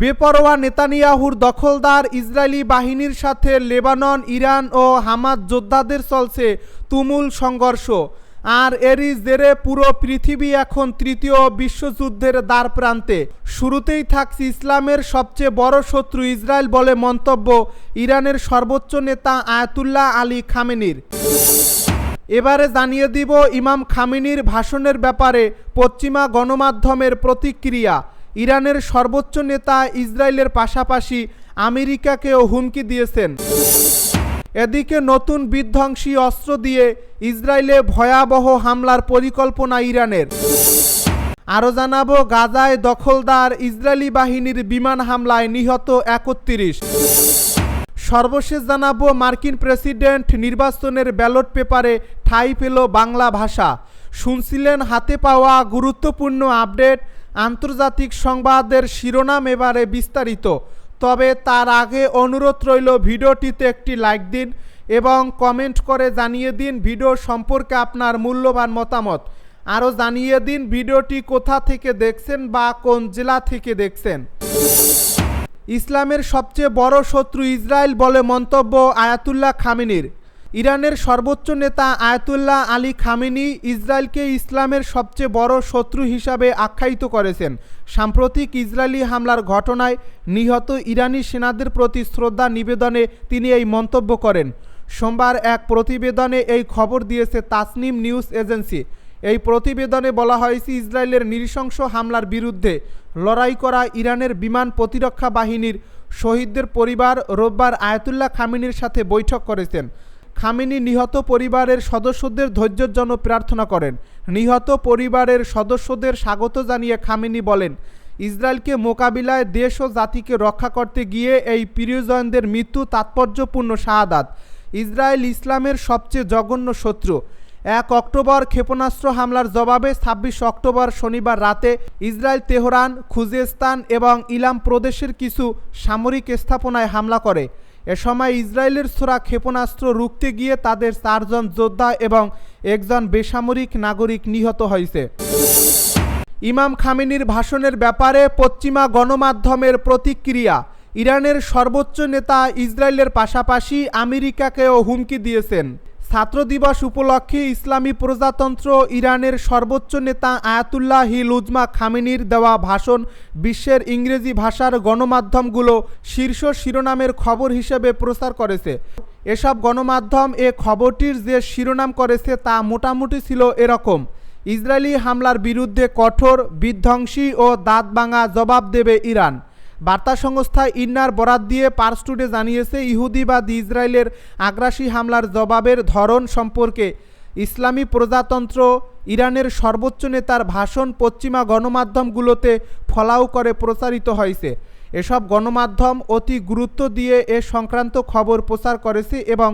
বেপরোয়া নেতানিয়াহুর দখলদার ইসরায়েলি বাহিনীর সাথে লেবানন, ইরান ও হামাদ যোদ্ধাদের চলছে তুমুল সংঘর্ষ। আর এরই জেরে পুরো পৃথিবী এখন তৃতীয় বিশ্বযুদ্ধের দ্বার প্রান্তে শুরুতেই থাকছে ইসলামের সবচেয়ে বড় শত্রু ইসরায়েল বলে মন্তব্য ইরানের সর্বোচ্চ নেতা আয়াতুল্লাহ আলী খামেনির। এবারে জানিয়ে দিব ইমাম খামিনির ভাষণের ব্যাপারে পশ্চিমা গণমাধ্যমের প্রতিক্রিয়া। ইরানের সর্বোচ্চ নেতা ইসরায়েলের পাশাপাশি আমেরিকাকেও হুমকি দিয়েছেন। এদিকে নতুন বিধ্বংসী অস্ত্র দিয়ে ইসরায়েলে ভয়াবহ হামলার পরিকল্পনা ইরানের। আরও জানাব, গাজায় দখলদার ইসরায়েলি বাহিনীর বিমান হামলায় নিহত একত্রিশ। সর্বশেষ জানাব, মার্কিন প্রেসিডেন্ট নির্বাচনের ব্যালট পেপারে ঠাঁই পেল বাংলা ভাষা। শুনছিলেন হাতে পাওয়া গুরুত্বপূর্ণ আপডেট আন্তর্জাতিক সংবাদের শিরোনাম এবারে বিস্তারিত। তবে তার আগে অনুরোধ রইল ভিডিওটিতে একটি লাইক দিন এবং কমেন্ট করে জানিয়ে দিন ভিডিও সম্পর্কে আপনার মূল্যবান মতামত। আরও জানিয়ে দিন ভিডিওটি কোথা থেকে দেখছেন বা কোন জেলা থেকে দেখছেন। ইসলামের সবচেয়ে বড় শত্রু ইসরায়েল বলে মন্তব্য আয়াতুল্লাহ খামিনির। ইরানের সর্বোচ্চ নেতা আয়াতুল্লাহ আলী খামিনি ইসরায়েলকে ইসলামের সবচেয়ে বড় শত্রু হিসাবে আখ্যায়িত করেছেন। সাম্প্রতিক ইসরায়েলি হামলার ঘটনায় নিহত ইরানি সেনাদের প্রতি শ্রদ্ধা নিবেদনে তিনি এই মন্তব্য করেন। সোমবার এক প্রতিবেদনে এই খবর দিয়েছে তাসনিম নিউজ এজেন্সি। এই প্রতিবেদনে বলা হয়েছে, ইসরায়েলের নৃশংস হামলার বিরুদ্ধে লড়াই করা ইরানের বিমান প্রতিরক্ষা বাহিনীর শহীদদের পরিবার রোববার আয়াতুল্লাহ খামিনির সাথে বৈঠক করেছেন। খামিনি নিহত পরিবারের সদস্যদের ধৈর্যের জন্য প্রার্থনা করেন। নিহত পরিবারের সদস্যদের স্বাগত জানিয়ে খামিনি বলেন, ইসরায়েলকে মোকাবিলায় দেশ ও জাতিকে রক্ষা করতে গিয়ে এই প্রিয়জনদের মৃত্যু তাৎপর্যপূর্ণ শাহাদাত। ইসরায়েল ইসলামের সবচেয়ে জঘন্য শত্রু। এক অক্টোবর ক্ষেপণাস্ত্র হামলার জবাবে ছাব্বিশ অক্টোবর শনিবার রাতে ইসরায়েল তেহরান, খুজেস্তান এবং ইলাম প্রদেশের কিছু সামরিক স্থাপনায় হামলা করে। এ সময় ইসরায়েলের ছোড়া ক্ষেপণাস্ত্র রুখতে গিয়ে তাদের চারজন যোদ্ধা এবং একজন বেসামরিক নাগরিক নিহত হয়েছে। ইমাম খামিনির ভাষণের ব্যাপারে পশ্চিমা গণমাধ্যমের প্রতিক্রিয়া, ইরানের সর্বোচ্চ নেতা ইসরায়েলের পাশাপাশি আমেরিকাকেও হুমকি দিয়েছেন। ছাত্র দিবস উপলক্ষে ইসলামী প্রজাতন্ত্র ইরানের সর্বোচ্চ নেতা আয়াতুল্লাহ হিল উজমা খামিনির দেওয়া ভাষণ বিশ্বের ইংরেজি ভাষার গণমাধ্যমগুলো শীর্ষ শিরোনামের খবর হিসেবে প্রচার করেছে। এসব গণমাধ্যম এ খবরটির যে শিরোনাম করেছে তা মোটামুটি ছিল এরকম। ইসরায়েলি হামলার বিরুদ্ধে কঠোর, বিধ্বংসী ও দাঁত ভাঙা জবাব দেবে ইরান। বার্তা সংস্থা ইন্নার বরাত দিয়ে পার্স টুডে জানিয়েছে ইহুদিবাদ ইসরায়েলের আগ্রাসী হামলার জবাবের ধরন সম্পর্কে ইসলামী প্রজাতন্ত্র ইরানের সর্বোচ্চ নেতার ভাষণ পশ্চিমা গণমাধ্যমগুলোতে ফলাও করে প্রচারিত হয়েছে। এসব গণমাধ্যম অতি গুরুত্ব দিয়ে এ সংক্রান্ত খবর প্রচার করেছে এবং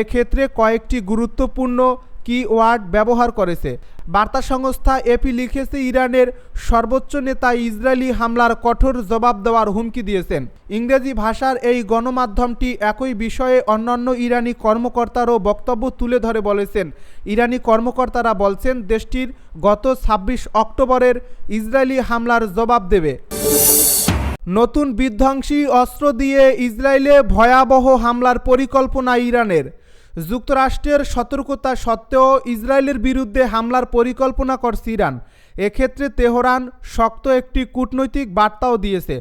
এক্ষেত্রে কয়েকটি গুরুত্বপূর্ণ কি ওয়ার্ড ব্যবহার করেছে। বার্তা সংস্থা এপি লিখেছে, ইরানের সর্বোচ্চ নেতা ইসরায়েলি হামলার কঠোর জবাব দেওয়ার হুমকি দিয়েছেন। ইংরেজি ভাষার এই গণমাধ্যমটি একই বিষয়ে অন্যান্য ইরানি কর্মকর্তারও বক্তব্য তুলে ধরে বলেছেন। ইরানি কর্মকর্তারা বলছেন, দেশটির গত ছাব্বিশ অক্টোবরের ইসরায়েলি হামলার জবাব দেবে। নতুন বিধ্বংসী অস্ত্র দিয়ে ইসরায়েলে ভয়াবহ হামলার পরিকল্পনা ইরানের। যুক্তরাষ্ট্রের সতর্কতা সত্ত্বেও ইসরায়েলের বিরুদ্ধে হামলার পরিকল্পনা করছে ইরান। এক্ষেত্রে তেহরান শক্ত একটি কূটনৈতিক বার্তাও দিয়েছে,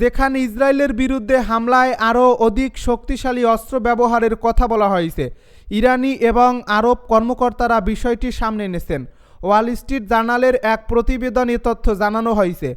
যেখানে ইসরায়েলের বিরুদ্ধে হামলায় আরও অধিক শক্তিশালী অস্ত্র ব্যবহারের কথা বলা হয়েছে। ইরানি এবং আরব কর্মকর্তারা বিষয়টি সামনে এনেছেন। ওয়াল স্ট্রিট জার্নালের এক প্রতিবেদনে তথ্য জানানো হয়েছে।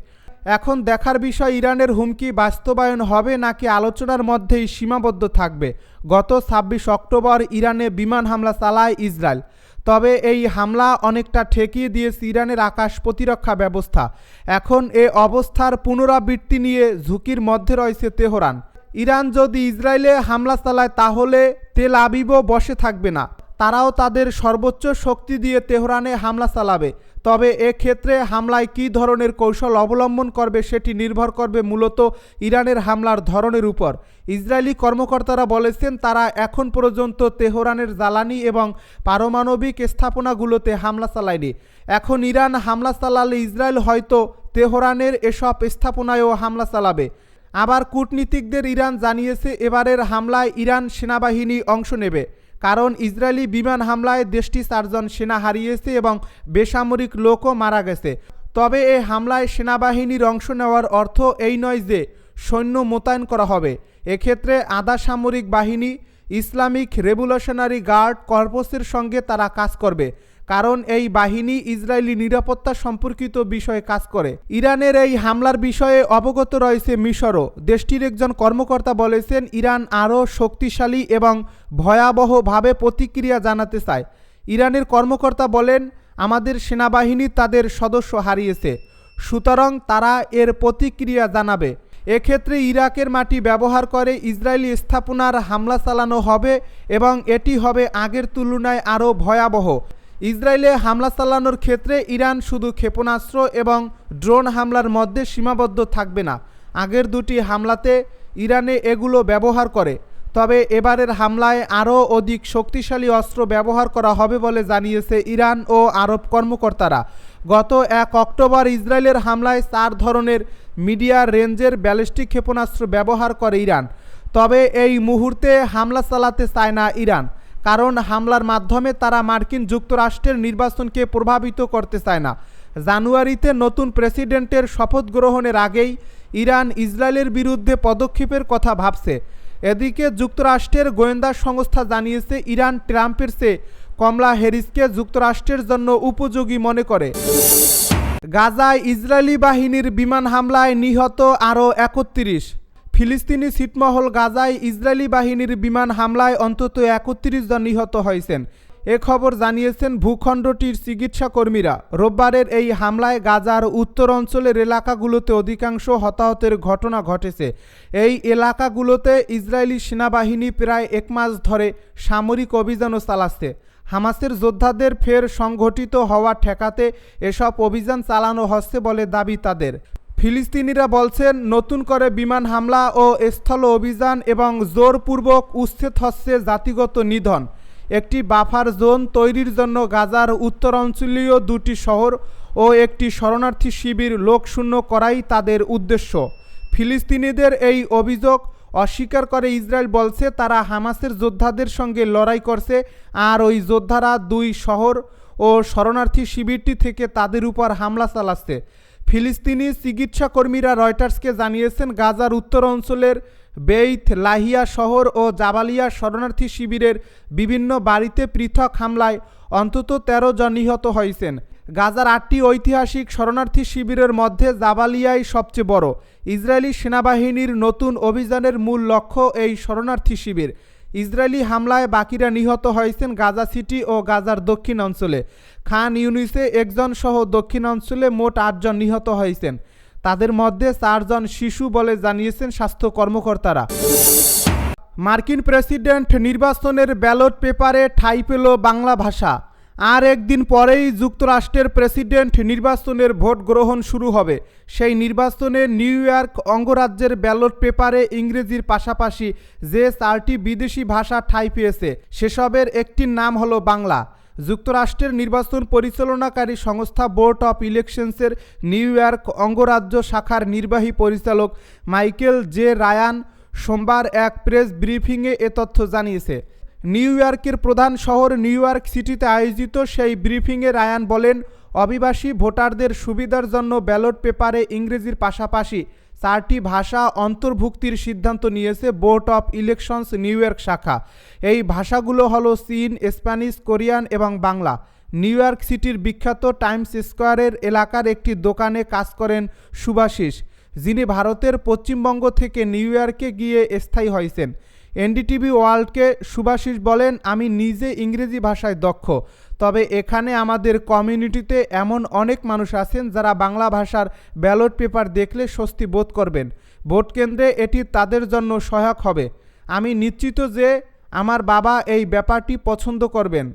এখন দেখার বিষয় ইরানের হুমকি বাস্তবায়ন হবে নাকি আলোচনার মধ্যেই সীমাবদ্ধ থাকবে? গত ছাব্বিশ অক্টোবর ইরানে বিমান হামলা চালায় ইসরায়েল। তবে এই হামলা অনেকটা ঠেকিয়ে দিয়েছে ইরানের আকাশ প্রতিরক্ষা ব্যবস্থা। এখন এ অবস্থার পুনরাবৃত্তি নিয়ে ঝুঁকির মধ্যে রয়েছে তেহরান। ইরান যদি ইসরায়েলে হামলা চালায় তাহলে তেল আবিবও বসে থাকবে না। তারাও তাদের সর্বোচ্চ শক্তি দিয়ে তেহরানে হামলা চালাবে। তবে এক্ষেত্রে হামলায় কী ধরনের কৌশল অবলম্বন করবে সেটি নির্ভর করবে মূলত ইরানের হামলার ধরনের উপর। ইসরায়েলি কর্মকর্তারা বলেছেন, তারা এখন পর্যন্ত তেহরানের জ্বালানি এবং পারমাণবিক স্থাপনাগুলোতে হামলা চালায়নি। এখন ইরান হামলা চালালে ইসরায়েল হয়তো তেহরানের এসব স্থাপনায়ও হামলা চালাবে। আবার কূটনীতিকদের ইরান জানিয়েছে, এবারের হামলায় ইরান সেনাবাহিনী অংশ নেবে। কারণ ইসরায়েলি বিমান হামলায় দেশটি চারজন সেনা হারিয়েছে এবং বেসামরিক লোকও মারা গেছে। তবে এই হামলায় সেনাবাহিনীর অংশ নেওয়ার অর্থ এই নয় যে সৈন্য মোতায়েন করা হবে। এক্ষেত্রে আধা সামরিক বাহিনী, ইসলামিক রেভলিউশনারি গার্ড কর্পসের সঙ্গে তারা কাজ করবে। কারণ এই বাহিনী ইসরায়েলি নিরাপত্তা সম্পর্কিত বিষয়ে কাজ করে। ইরানের এই হামলার বিষয়ে অবগত রয়েছে মিশরও। দেশটির একজন কর্মকর্তা বলেছেন, ইরান আরও শক্তিশালী এবং ভয়াবহভাবে প্রতিক্রিয়া জানাতে চায়। ইরানের কর্মকর্তা বলেন, আমাদের সেনাবাহিনী তাদের সদস্য হারিয়েছে। সুতরাং তারা এর প্রতিক্রিয়া জানাবে। এক্ষেত্রে ইরাকের মাটি ব্যবহার করে ইসরায়েলি স্থাপনার হামলা চালানো হবে এবং এটি হবে আগের তুলনায় আরও ভয়াবহ। ইসরায়েলে হামলা চালানোর ক্ষেত্রে ইরান শুধু ক্ষেপণাস্ত্র এবং ড্রোন হামলার মধ্যে সীমাবদ্ধ থাকবে না। আগের দুটি হামলাতে ইরানে এগুলো ব্যবহার করে। তবে এবারের হামলায় আরও অধিক শক্তিশালী অস্ত্র ব্যবহার করা হবে বলে জানিয়েছে ইরান ও আরব কর্মকর্তারা। গত এক অক্টোবর ইসরায়েলের হামলায় চার ধরনের মিডিয়া রেঞ্জের ব্যালিস্টিক ক্ষেপণাস্ত্র ব্যবহার করে ইরান। তবে এই মুহূর্তে হামলা চালাতে চায় না ইরান। কারণ হামলার মাধ্যমে তারা মার্কিন যুক্তরাষ্ট্রের নির্বাচনকে প্রভাবিত করতে চায় না। জানুয়ারিতে নতুন প্রেসিডেন্টের শপথ গ্রহণের আগেই ইরান ইসরায়েলের বিরুদ্ধে পদক্ষেপের কথা ভাবছে। এদিকে যুক্তরাষ্ট্রের গোয়েন্দা সংস্থা জানিয়েছে, ইরান ট্রাম্পের চেয়ে কমলা হ্যারিসকে যুক্তরাষ্ট্রের জন্য উপযোগী মনে করে। গাজায় ইসরায়েলি বাহিনীর বিমান হামলায় নিহত আরও একত্রিশ। ফিলিস্তিনি ছিটমহল গাজায় ইসরায়েলি বাহিনীর বিমান হামলায় অন্তত একত্রিশ জন নিহত হয়েছেন। এ খবর জানিয়েছেন ভূখণ্ডটির চিকিৎসা কর্মীরা রোববারের এই হামলায় গাজার উত্তর অঞ্চলের এলাকাগুলোতে অধিকাংশ হতাহতের ঘটনা ঘটেছে। এই এলাকাগুলোতে ইসরায়েলি সেনাবাহিনী প্রায় এক মাস ধরে সামরিক অভিযানও চালাচ্ছে। হামাসের যোদ্ধাদের ফের সংঘটিত হওয়া ঠেকাতে এসব অভিযান চালানো হচ্ছে বলে দাবি তাদের। ফিলিস্তিনিরা বলছেন, নতুন করে বিমান হামলা ও স্থল অভিযান এবং জোরপূর্বক উচ্ছেদ হচ্ছে জাতিগত নিধন। একটি বাফার জোন তৈরির জন্য গাজার উত্তরাঞ্চলীয় দুটি শহর ও একটি শরণার্থী শিবির লোকশূন্য করাই তাদের উদ্দেশ্য। ফিলিস্তিনিদের এই অভিযোগ অস্বীকার করে ইসরায়েল বলছে, তারা হামাসের যোদ্ধাদের সঙ্গে লড়াই করছে, আর ওই যোদ্ধারা দুই শহর ও শরণার্থী শিবিরটি থেকে তাদের উপর হামলা চালাচ্ছে। ফিলিস্তিনি চিকিৎসা কর্মীরা রয়টার্সকে জানিয়েছেন, গাজার উত্তর অঞ্চলের বেইথ লাহিয়া শহর ও জাবালিয়া শরণার্থী শিবিরের বিভিন্ন বাড়িতে পৃথক হামলায় অন্তত ১৩ জন নিহত হয়েছেন। গাজার আটটি ঐতিহাসিক শরণার্থী শিবিরের মধ্যে জাবালিয়াই সবচেয়ে বড়। ইসরায়েলি সেনাবাহিনীর নতুন অভিযানের মূল লক্ষ্য এই শরণার্থী শিবির। ইসরায়েলি হামলায় বাকিরা নিহত হয়েছেন গাজা সিটি ও গাজার দক্ষিণ অঞ্চলে। খান ইউনিসে একজন সহ দক্ষিণ অঞ্চলে মোট আটজন নিহত হয়েছেন। তাদের মধ্যে চারজন শিশু বলে জানিয়েছেন স্বাস্থ্য কর্মকর্তারা। মার্কিন প্রেসিডেন্ট নির্বাচনের ব্যালট পেপারে ঠাই পেল বাংলা ভাষা। আর একদিন পরেই যুক্তরাষ্ট্রের প্রেসিডেন্ট নির্বাচনের ভোট গ্রহণ শুরু হবে। সেই নির্বাচনে নিউ ইয়র্ক অঙ্গরাজ্যের ব্যালট পেপারে ইংরেজির পাশাপাশি যে চারটি বিদেশি ভাষা ঠাঁই পেয়েছে। সেসবের একটির নাম হলো বাংলা। যুক্তরাষ্ট্রের নির্বাচন পরিচালনাকারী সংস্থা বোর্ড অফ ইলেকশনসের নিউ ইয়র্ক অঙ্গরাজ্য শাখার নির্বাহী পরিচালক মাইকেল জে রায়ান সোমবার এক প্রেস ব্রিফিংয়ে এ তথ্য জানিয়েছে। নিউ ইয়র্কের প্রধান শহর নিউ ইয়র্ক সিটিতে আয়োজিত সেই ব্রিফিংয়ে রায়ান বলেন, অভিবাসী ভোটারদের সুবিধার জন্য ব্যালট পেপারে ইংরেজির পাশাপাশি চারটি ভাষা অন্তর্ভুক্তির সিদ্ধান্ত নিয়েছে board of elections New York শাখা। এই ভাষাগুলো হলো চীন, স্প্যানিশ, কোরিয়ান এবং বাংলা। নিউ ইয়র্ক সিটির বিখ্যাত টাইমস স্কোয়ারের এলাকার একটি দোকানে কাজ করেন সুভাশিস যিনি ভারতের পশ্চিমবঙ্গ থেকে নিউ ইয়র্কে গিয়ে স্থায়ী হয়েছেন। এনডিটিভি ওয়ার্ল্ডকে সুভাষিস বলেন, আমি নিজে ইংরেজি ভাষায় দক্ষ। তবে এখানে আমাদের কমিউনিটিতে এমন অনেক মানুষ আছেন যারা বাংলা ভাষার ব্যালট পেপার দেখলে স্বস্তি বোধ করবেন। ভোট কেন্দ্রে এটি তাদের জন্য সহায়ক হবে। আমি নিশ্চিত যে আমার বাবা এই ব্যাপারটি পছন্দ করবেন।